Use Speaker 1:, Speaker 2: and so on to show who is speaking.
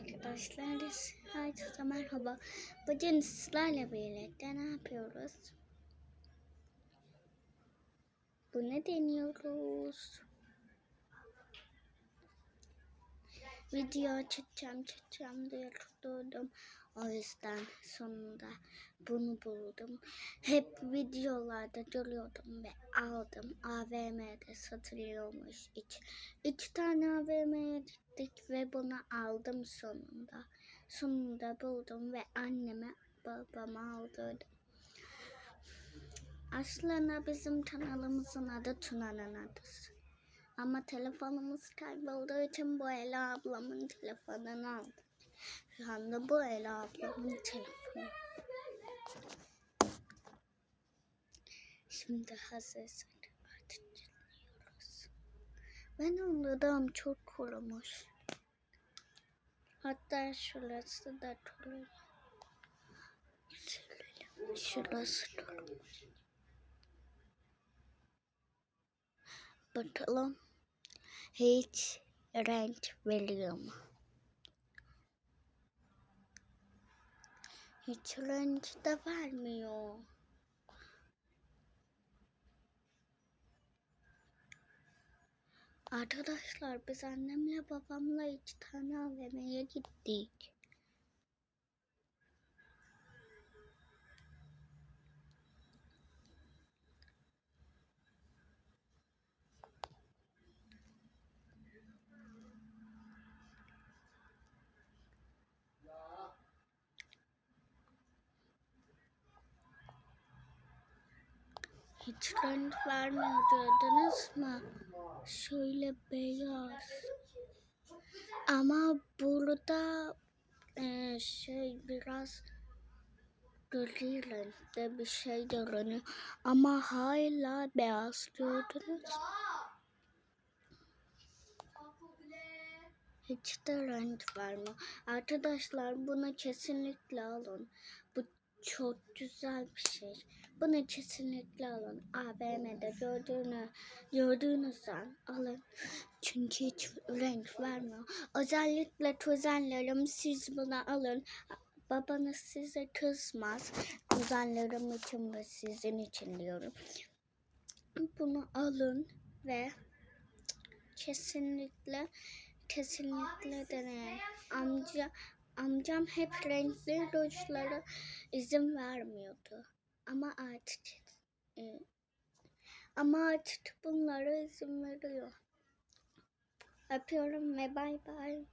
Speaker 1: arkadaşlar. Herkese merhaba. Bugün sizlerle birlikte ne yapıyoruz? Bu ne deniyoruz? Video çekeceğim çekeceğim diye tuturdum. O yüzden sonunda bunu buldum. Hep videolarda görüyordum ve aldım. AVM'de satılıyormuş. İki, iki tane AVM'ye ve bunu aldım sonunda. Sonunda buldum ve anneme babama aldırdım. Aslında bizim kanalımızın adı Tuna'nın adısı. Ama telefonumuz kaybolduğu için bu Ela ablamın telefonunu aldım. Şu anda bu Ela ablamın telefonu. Şimdi hazırsak artık dinliyoruz. Ben anladım çok kurumuş. Hatta şurası da. Şöyle, Şurası kurumuş. Bakalım hiç renk veriyor mu? Hiç renk de vermiyor. Arkadaşlar biz annemle babamla iki tane AVM'ye gittik. Hiç renk vermiyor gördünüz mü? Şöyle beyaz. Ama burada e, şey biraz gri renkte bir şey görünüyor. Ama hala beyaz mü? Hiç de renk vermiyor. Arkadaşlar bunu kesinlikle alın. Bu çok güzel bir şey. Bunu kesinlikle alın. AVM'de gördüğünü, gördüğünüzden alın. Çünkü hiç renk vermiyor. Özellikle kuzenlerim siz bunu alın. Babanız size kızmaz. Kuzenlerim için ve sizin için diyorum. Bunu alın ve kesinlikle kesinlikle deneyin. Amca amcam hep renkli rujlara izin vermiyordu. Ama artık e, ama artık bunlara izin veriyor. Öpüyorum ve bay bay.